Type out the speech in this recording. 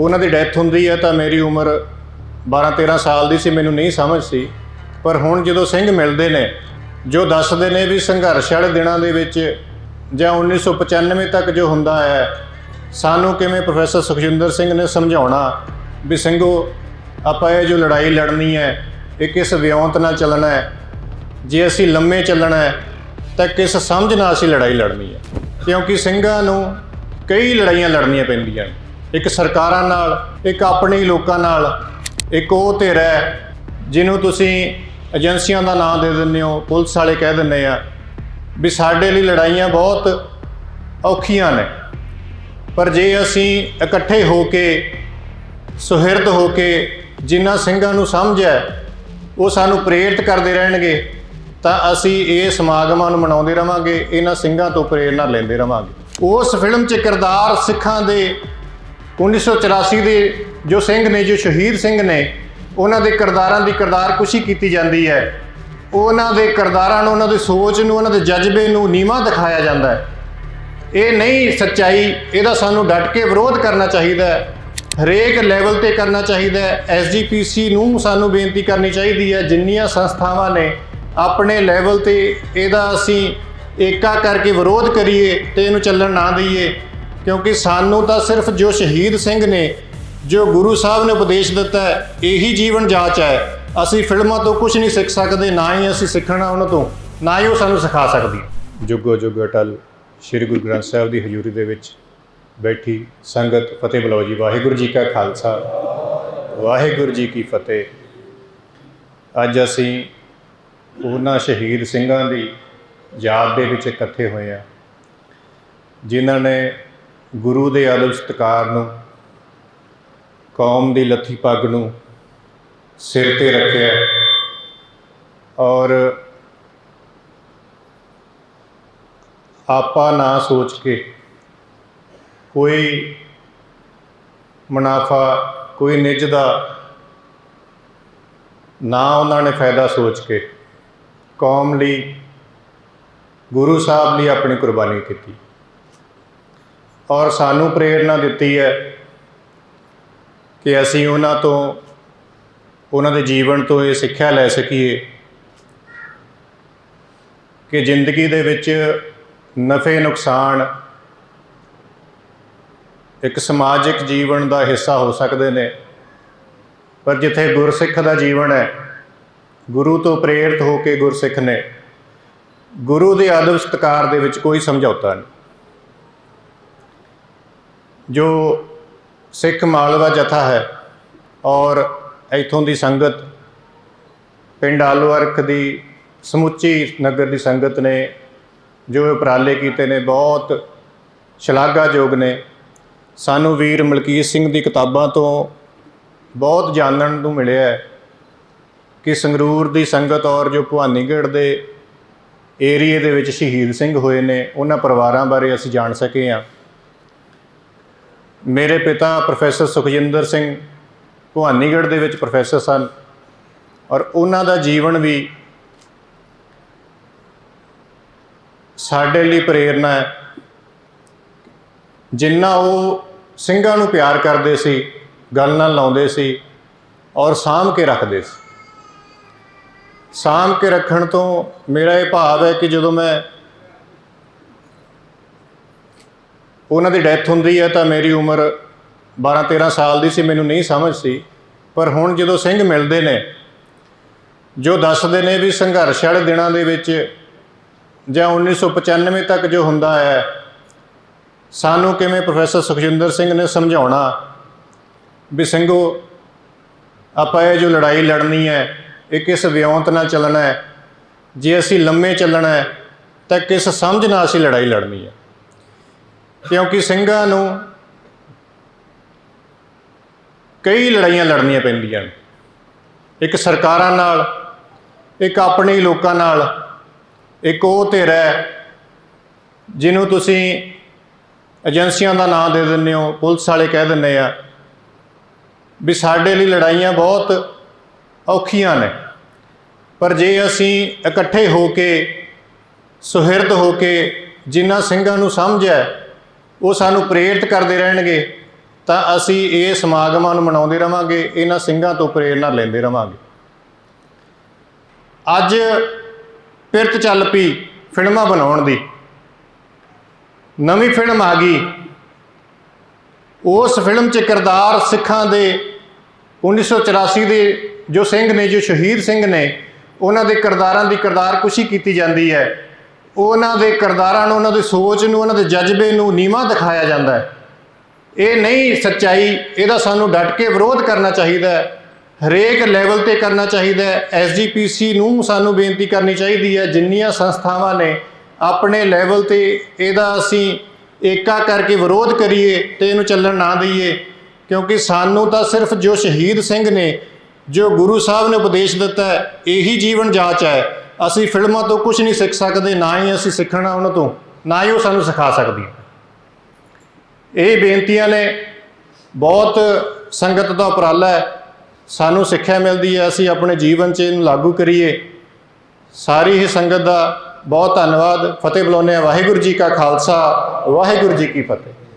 ਉਹਨਾਂ ਦੀ ਡੈਥ ਹੁੰਦੀ ਹੈ ਤਾਂ ਮੇਰੀ ਉਮਰ 12-13 ਸਾਲ ਦੀ ਸੀ, ਮੈਨੂੰ ਨਹੀਂ ਸਮਝ ਸੀ। ਪਰ ਹੁਣ ਜਦੋਂ ਸਿੰਘ ਮਿਲਦੇ ਨੇ, ਜੋ ਦੱਸਦੇ ਨੇ ਵੀ ਸੰਘਰਸ਼ ਵਾਲੇ ਦਿਨਾਂ ਦੇ ਵਿੱਚ ਜਾਂ 1995 ਤੱਕ ਜੋ ਹੁੰਦਾ ਹੈ, ਸਾਨੂੰ ਕਿਵੇਂ ਪ੍ਰੋਫੈਸਰ ਸੁਖਜਿੰਦਰ ਸਿੰਘ ਨੇ ਸਮਝਾਉਣਾ ਵੀ ਸਿੰਘੋ, ਆਪਾਂ ਇਹ ਜੋ ਲੜਾਈ ਲੜਨੀ ਹੈ, ਇਹ ਕਿਸ ਵਿਉਂਤ ਨਾਲ ਚੱਲਣਾ ਹੈ? ਜੇ ਅਸੀਂ ਲੰਮੇ ਚੱਲਣਾ ਹੈ, ਤਾਂ ਕਿਸ ਸਮਝ ਨਾਲ ਅਸੀਂ ਲੜਾਈ ਲੜਨੀ ਹੈ? ਕਿਉਂਕਿ ਸਿੰਘਾਂ ਨੂੰ ਕਈ ਲੜਾਈਆਂ ਲੜਨੀਆਂ ਪੈਂਦੀਆਂ ਨੇ। ਇੱਕ ਸਰਕਾਰਾਂ ਨਾਲ, ਇੱਕ ਆਪਣੇ ਲੋਕਾਂ ਨਾਲ, ਇੱਕ ਉਹ ਧਿਰ ਹੈ ਜਿਹਨੂੰ ਤੁਸੀਂ ਏਜੰਸੀਆਂ ਦਾ ਨਾਮ ਦੇ ਦਿੰਦੇ ਹੋ, ਪੁਲਿਸ ਵਾਲੇ ਕਹਿ ਦਿੰਦੇ ਆ ਵੀ ਸਾਡੇ ਲਈ ਲੜਾਈਆਂ ਬਹੁਤ ਔਖੀਆਂ ਨੇ। ਪਰ ਜੇ ਅਸੀਂ ਇਕੱਠੇ ਹੋ ਕੇ, ਸੁਹਿਰਦ ਹੋ ਕੇ ਜਿਨ੍ਹਾਂ ਸਿੰਘਾਂ ਨੂੰ ਸਮਝ ਹੈ, ਉਹ ਸਾਨੂੰ ਪ੍ਰੇਰਿਤ ਕਰਦੇ ਰਹਿਣਗੇ, ਤਾਂ ਅਸੀਂ ਇਹ ਸਮਾਗਮਾਂ ਨੂੰ ਮਨਾਉਂਦੇ ਰਵਾਂਗੇ, ਇਹਨਾਂ ਸਿੰਘਾਂ ਤੋਂ ਪ੍ਰੇਰਣਾ ਲੈਂਦੇ ਰਵਾਂਗੇ। ਉਸ ਫਿਲਮ 'ਚ ਕਿਰਦਾਰ ਸਿੱਖਾਂ ਦੇ 1984 ਦੇ ਜੋ ਸਿੰਘ ਨੇ, ਜੋ ਸ਼ਹੀਦ ਸਿੰਘ ਨੇ, ਉਹਨਾਂ ਦੇ ਕਿਰਦਾਰਾਂ ਦੀ ਕਿਰਦਾਰਕੁਸ਼ੀ ਕੀਤੀ ਜਾਂਦੀ ਹੈ। ਉਹਨਾਂ ਦੇ ਕਿਰਦਾਰਾਂ ਨੂੰ, ਉਹਨਾਂ ਦੀ ਸੋਚ ਨੂੰ, ਉਹਨਾਂ ਦੇ ਜਜ਼ਬੇ ਨੂੰ ਨੀਵਾਂ ਦਿਖਾਇਆ ਜਾਂਦਾ ਹੈ। ਇਹ ਨਹੀਂ ਸੱਚਾਈ, ਇਹਦਾ ਸਾਨੂੰ ਡਟ ਕੇ ਵਿਰੋਧ ਕਰਨਾ ਚਾਹੀਦਾ ਹੈ। ਹਰੇਕ ਲੈਵਲ ਤੇ ਕਰਨਾ ਚਾਹੀਦਾ ਹੈ। ਐਸਜੀਪੀਸੀ ਨੂੰ ਸਾਨੂੰ ਬੇਨਤੀ ਕਰਨੀ ਚਾਹੀਦੀ ਹੈ, ਜਿੰਨੀਆਂ ਸੰਸਥਾਵਾਂ ਨੇ ਆਪਣੇ ਲੈਵਲ ਤੇ ਇਹਦਾ ਅਸੀਂ ਏਕਾ ਕਰਕੇ ਵਿਰੋਧ ਕਰੀਏ ਤੇ ਇਹਨੂੰ ਚੱਲਣ ਨਾ ਦਈਏ ਕਿਉਂਕਿ ਸਾਨੂੰ ਤਾਂ ਸਿਰਫ ਜੋ ਸ਼ਹੀਦ ਸਿੰਘ ਨੇ, ਜੋ ਗੁਰੂ ਸਾਹਿਬ ਨੇ ਉਪਦੇਸ਼ ਦਿੱਤਾ ਹੈ, ਇਹੀ ਜੀਵਨ ਜਾਚ ਹੈ। ਅਸੀਂ ਫਿਲਮਾਂ ਤੋਂ ਕੁਝ ਨਹੀਂ ਸਿੱਖ ਸਕਦੇ, ਨਾ ਹੀ ਅਸੀਂ ਸਿੱਖਣਾ ਉਹਨਾਂ ਤੋਂ, ਨਾ ਹੀ ਉਹ ਸਾਨੂੰ ਸਿਖਾ ਸਕਦੀ ਜੁਗੋ ਜੁਗ ਅਟਲ, ਸ੍ਰੀ ਗੁਰੂ ਗ੍ਰੰਥ ਸਾਹਿਬ ਦੀ ਹਜ਼ੂਰੀ ਦੇ ਵਿੱਚ ਬੈਠੀ ਸੰਗਤ ਫਤਿਹ ਬੁਲਾਓ ਜੀ। ਵਾਹਿਗੁਰੂ ਜੀ ਕਾ ਖਾਲਸਾ, ਵਾਹਿਗੁਰੂ ਜੀ ਕੀ ਫਤਿਹ। ਅੱਜ ਅਸੀਂ ਉਹਨਾਂ ਸ਼ਹੀਦ ਸਿੰਘਾਂ ਦੀ ਯਾਦ ਦੇ ਵਿੱਚ ਇਕੱਠੇ ਹੋਏ ਆ ਜਿਨ੍ਹਾਂ ਨੇ ਗੁਰੂ ਦੇ ਆਦਬ ਸਤਿਕਾਰ ਨੂੰ, ਕੌਮ ਦੀ ਲੱਥੀ ਪੱਗ ਨੂੰ ਸਿਰ ਤੇ ਰੱਖਿਆ ਔਰ ਆਪਾ ਨਾ ਸੋਚ ਕੇ ਕੋਈ ਮੁਨਾਫਾ, ਕੋਈ ਨਿੱਜ ਦਾ ਨਾ ਉਹਨਾਂ ਨੇ ਫਾਇਦਾ ਸੋਚ ਕੇ ਕੌਮ ਲਈ, ਗੁਰੂ ਸਾਹਿਬ ਲਈ ਆਪਣੀ ਕੁਰਬਾਨੀ ਕੀਤੀ ਔਰ ਸਾਨੂੰ ਪ੍ਰੇਰਣਾ ਦਿੱਤੀ ਹੈ ਕਿ ਅਸੀਂ ਉਹਨਾਂ ਤੋਂ, ਉਹਨਾਂ ਦੇ ਜੀਵਨ ਤੋਂ ਇਹ ਸਿੱਖਿਆ ਲੈ ਸਕੀਏ ਕਿ ਜ਼ਿੰਦਗੀ ਦੇ ਵਿੱਚ ਨਫੇ ਨੁਕਸਾਨ ਇੱਕ ਸਮਾਜਿਕ ਜੀਵਨ ਦਾ ਹਿੱਸਾ ਹੋ ਸਕਦੇ ਨੇ। ਪਰ ਜਿੱਥੇ ਗੁਰਸਿੱਖ ਦਾ ਜੀਵਨ ਹੈ, ਗੁਰੂ ਤੋਂ ਪ੍ਰੇਰਿਤ ਹੋ ਕੇ ਗੁਰਸਿੱਖ ਨੇ, ਗੁਰੂ ਦੇ ਆਦਬ ਸਤਕਾਰ ਦੇ ਵਿੱਚ ਕੋਈ ਸਮਝੌਤਾ ਨਹੀਂ। ਜੋ ਸਿੱਖ ਮਾਲਵਾ ਜਥਾ ਹੈ ਔਰ ਇਥੋਂ ਦੀ ਸੰਗਤ, ਪਿੰਡ ਆਲਵਰਕ ਦੀ ਸਮੁੱਚੀ ਨਗਰ ਦੀ ਸੰਗਤ ਨੇ ਜੋ ਉਪਰਾਲੇ ਕੀਤੇ ਨੇ, ਬਹੁਤ ਸ਼ਲਾਘਾਯੋਗ ਨੇ। ਸਾਨੂੰ ਵੀਰ ਮਲਕੀਤ ਸਿੰਘ ਦੀ ਕਿਤਾਬਾਂ ਤੋਂ ਬਹੁਤ ਜਾਣਨ ਨੂੰ ਮਿਲਿਆ ਹੈ ਕਿ ਸੰਗਰੂਰ ਦੀ ਸੰਗਤ ਔਰ ਜੋ ਭਵਾਨੀਗੜ੍ਹ ਦੇ ਏਰੀਏ ਦੇ ਵਿੱਚ ਸ਼ਹੀਦ ਸਿੰਘ ਹੋਏ ਨੇ, ਉਹਨਾਂ ਪਰਿਵਾਰਾਂ ਬਾਰੇ ਅਸੀਂ ਜਾਣ ਸਕੇ ਹਾਂ। ਮੇਰੇ ਪਿਤਾ ਪ੍ਰੋਫੈਸਰ ਸੁਖਜਿੰਦਰ ਸਿੰਘ ਭਵਾਨੀਗੜ੍ਹ ਦੇ ਵਿੱਚ ਪ੍ਰੋਫੈਸਰ ਸਨ ਔਰ ਉਹਨਾਂ ਦਾ ਜੀਵਨ ਵੀ ਸਾਡੇ ਲਈ ਪ੍ਰੇਰਣਾ ਹੈ। ਜਿੰਨਾ ਉਹ ਸਿੰਘਾਂ ਨੂੰ ਪਿਆਰ ਕਰਦੇ ਸੀ, ਗੱਲ ਨਾਲ ਲਾਉਂਦੇ ਸੀ ਔਰ ਸਾਂਭ ਕੇ ਰੱਖਦੇ ਸੀ। ਸਾਂਭ ਕੇ ਰੱਖਣ ਤੋਂ ਮੇਰਾ ਇਹ ਭਾਵ ਹੈ ਕਿ ਜਦੋਂ ਮੈਂ ਉਹਨਾਂ ਦੀ ਡੈਥ ਹੁੰਦੀ ਹੈ ਤਾਂ ਮੇਰੀ ਉਮਰ 12-13 ਸਾਲ ਦੀ ਸੀ, ਮੈਨੂੰ ਨਹੀਂ ਸਮਝ ਸੀ। ਪਰ ਹੁਣ ਜਦੋਂ ਸਿੰਘ ਮਿਲਦੇ ਨੇ, ਜੋ ਦੱਸਦੇ ਨੇ ਵੀ ਸੰਘਰਸ਼ ਵਾਲੇ ਦਿਨਾਂ ਦੇ ਵਿੱਚ ਜਾਂ 1995 ਤੱਕ ਜੋ ਹੁੰਦਾ ਹੈ, ਸਾਨੂੰ ਕਿਵੇਂ ਪ੍ਰੋਫੈਸਰ ਸੁਖਜਿੰਦਰ ਸਿੰਘ ਨੇ ਸਮਝਾਉਣਾ ਵੀ ਸਿੰਘੋ, ਆਪਾਂ ਇਹ ਜੋ ਲੜਾਈ ਲੜਨੀ ਹੈ, ਇਹ ਕਿਸ ਵਿਉਂਤ ਨਾਲ ਚੱਲਣਾ ਹੈ? ਜੇ ਅਸੀਂ ਲੰਮੇ ਚੱਲਣਾ ਹੈ, ਤਾਂ ਕਿਸ ਸਮਝ ਨਾਲ ਅਸੀਂ ਲੜਾਈ ਲੜਨੀ ਹੈ? ਕਿਉਂਕਿ ਸਿੰਘਾਂ ਨੂੰ ਕਈ ਲੜਾਈਆਂ ਲੜਨੀਆਂ ਪੈਂਦੀਆਂ ਇੱਕ ਸਰਕਾਰਾਂ ਨਾਲ, ਇੱਕ ਆਪਣੇ ਲੋਕਾਂ ਨਾਲ, ਇੱਕ ਉਹ ਧਿਰ ਹੈ ਜਿਹਨੂੰ ਤੁਸੀਂ ਏਜੰਸੀਆਂ ਦਾ ਨਾਮ ਦੇ ਦਿੰਦੇ ਹੋ, ਪੁਲਿਸ ਵਾਲੇ ਕਹਿ ਦਿੰਦੇ ਆ ਵੀ ਸਾਡੇ ਲਈ ਲੜਾਈਆਂ ਬਹੁਤ ਔਖੀਆਂ ਨੇ। ਪਰ ਜੇ ਅਸੀਂ ਇਕੱਠੇ ਹੋ ਕੇ, ਸੁਹਿਰਦ ਹੋ ਕੇ ਜਿਨ੍ਹਾਂ ਸਿੰਘਾਂ ਨੂੰ ਸਮਝਿਆ ਉਹ ਸਾਨੂੰ ਪ੍ਰੇਰਿਤ ਕਰਦੇ ਰਹਿਣਗੇ, ਤਾਂ ਅਸੀਂ ਇਹ ਸਮਾਗਮਾਂ ਨੂੰ ਮਨਾਉਂਦੇ ਰਵਾਂਗੇ, ਇਹਨਾਂ ਸਿੰਘਾਂ ਤੋਂ ਪ੍ਰੇਰਣਾ ਲੈਂਦੇ ਰਵਾਂਗੇ। ਅੱਜ ਪਿਰਤ ਚੱਲ ਪਈ ਫਿਲਮਾਂ ਬਣਾਉਣ ਦੀ। ਨਵੀਂ ਫਿਲਮ ਆ ਗਈ। ਉਸ ਫਿਲਮ 'ਚ ਕਿਰਦਾਰ ਸਿੱਖਾਂ ਦੇ 1984 ਦੇ ਜੋ ਸਿੰਘ ਨੇ, ਜੋ ਸ਼ਹੀਦ ਸਿੰਘ ਨੇ, ਉਹਨਾਂ ਦੇ ਕਿਰਦਾਰਾਂ ਦੀ ਕਿਰਦਾਰ ਕੁਸ਼ੀ ਕੀਤੀ ਜਾਂਦੀ ਹੈ। ਉਹਨਾਂ ਦੇ ਕਿਰਦਾਰਾਂ ਨੂੰ, ਉਹਨਾਂ ਦੀ ਸੋਚ ਨੂੰ, ਉਹਨਾਂ ਦੇ ਜਜ਼ਬੇ ਨੂੰ ਨੀਵਾਂ ਦਿਖਾਇਆ ਜਾਂਦਾ ਹੈ। ਇਹ ਨਹੀਂ ਸੱਚਾਈ, ਇਹਦਾ ਸਾਨੂੰ ਡਟ ਕੇ ਵਿਰੋਧ ਕਰਨਾ ਚਾਹੀਦਾ ਹੈ। ਹਰੇਕ ਲੈਵਲ ਤੇ ਕਰਨਾ ਚਾਹੀਦਾ ਹੈ। ਐਸਜੀਪੀਸੀ ਨੂੰ ਸਾਨੂੰ ਬੇਨਤੀ ਕਰਨੀ ਚਾਹੀਦੀ ਹੈ, ਜਿੰਨੀਆਂ ਸੰਸਥਾਵਾਂ ਨੇ ਆਪਣੇ ਲੈਵਲ ਤੇ ਇਹਦਾ ਅਸੀਂ ਏਕਾ ਕਰਕੇ ਵਿਰੋਧ ਕਰੀਏ ਤੇ ਇਹਨੂੰ ਚੱਲਣ ਨਾ ਦਈਏ, ਕਿਉਂਕਿ ਸਾਨੂੰ ਤਾਂ ਸਿਰਫ ਜੋ ਸ਼ਹੀਦ ਸਿੰਘ ਨੇ, ਜੋ ਗੁਰੂ ਸਾਹਿਬ ਨੇ ਉਪਦੇਸ਼ ਦਿੱਤਾ ਹੈ, ਇਹੀ ਜੀਵਨ ਜਾਚ ਹੈ। ਅਸੀਂ ਫਿਲਮਾਂ ਤੋਂ ਕੁਝ ਨਹੀਂ ਸਿੱਖ ਸਕਦੇ, ਨਾ ਹੀ ਅਸੀਂ ਸਿੱਖਣਾ ਉਹਨਾਂ ਤੋਂ, ਨਾ ਹੀ ਉਹ ਸਾਨੂੰ ਸਿਖਾ ਸਕਦੀਆਂ। ਇਹ ਬੇਨਤੀਆਂ ਨੇ, ਬਹੁਤ ਸੰਗਤ ਦਾ ਉਪਰਾਲਾ ਹੈ। ਸਾਨੂੰ ਸਿੱਖਿਆ ਮਿਲਦੀ ਹੈ, ਅਸੀਂ ਆਪਣੇ ਜੀਵਨ 'ਚ ਇਹਨੂੰ ਲਾਗੂ ਕਰੀਏ। ਸਾਰੀ ਹੀ ਸੰਗਤ ਦਾ ਬਹੁਤ ਧੰਨਵਾਦ। ਫਤਿਹ ਬੁਲਾਉਂਦੇ ਹਾਂ। ਵਾਹਿਗੁਰੂ ਜੀ ਕਾ ਖਾਲਸਾ, ਵਾਹਿਗੁਰੂ ਜੀ ਕੀ ਫਤਿਹ।